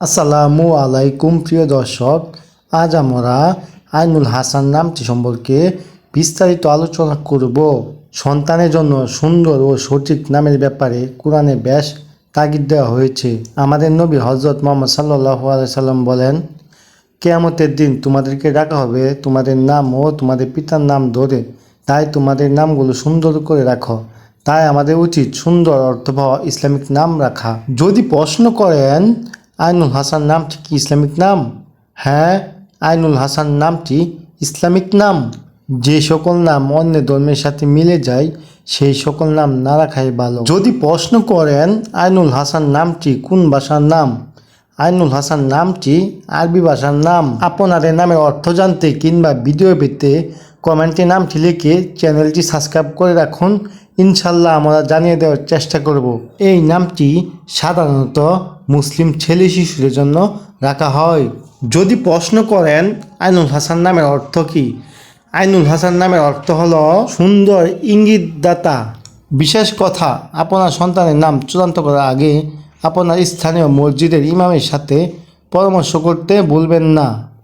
আসসালামু আলাইকুম প্রিয় দর্শক, আজ আমরা আইনুল হাসান নামটি সম্পর্কে বিস্তারিত আলোচনা করব। সন্তানের জন্য সুন্দর ও সঠিক নামের ব্যাপারে কোরআনে বেশ তাগিদ দেওয়া হয়েছে। আমাদের নবী হজরত মোহাম্মদ সাল্লাহ সাল্লাম বলেন, কেয়ামতের দিন তোমাদেরকে ডাকা হবে তোমাদের নাম ও তোমাদের পিতার নাম ধরে। তাই তোমাদের নামগুলো সুন্দর করে রাখো। তাই আমাদের উচিত সুন্দর অর্থবহ ইসলামিক নাম রাখা। যদি প্রশ্ন করেন আইনুল হাসান নামটি কি ইসলামিক নাম হ্যাঁ আইনুল হাসান নামটি ইসলামিক নাম যে সকল নাম অন্য ধর্মের সাথে মিলে যায় সেই সকল নাম না রাখাই ভালো যদি প্রশ্ন করেন আইনুল হাসান নামটি কোন ভাষার নাম আইনুল হাসান নামটি আরবি ভাষার নাম আপনাদের নামের অর্থ জানতে কিংবা ভিডিও পেতে কমেন্টে নামটি লিখে চ্যানেলটি সাবস্ক্রাইব করে রাখুন ইনশাল্লাহ আমরা জানিয়ে দেওয়ার চেষ্টা করব। এই নামটি সাধারণত মুসলিম ছেলে শিশুদের জন্য রাখা হয়। যদি প্রশ্ন করেন, আইনুল হাসান নামের অর্থ কী? আইনুল হাসান নামের অর্থ হল সুন্দর ইঙ্গিতদাতা। বিশেষ কথা, আপনার সন্তানের নাম চূড়ান্ত করার আগে আপনার স্থানীয় মসজিদের ইমামের সাথে পরামর্শ করতে ভুলবেন না।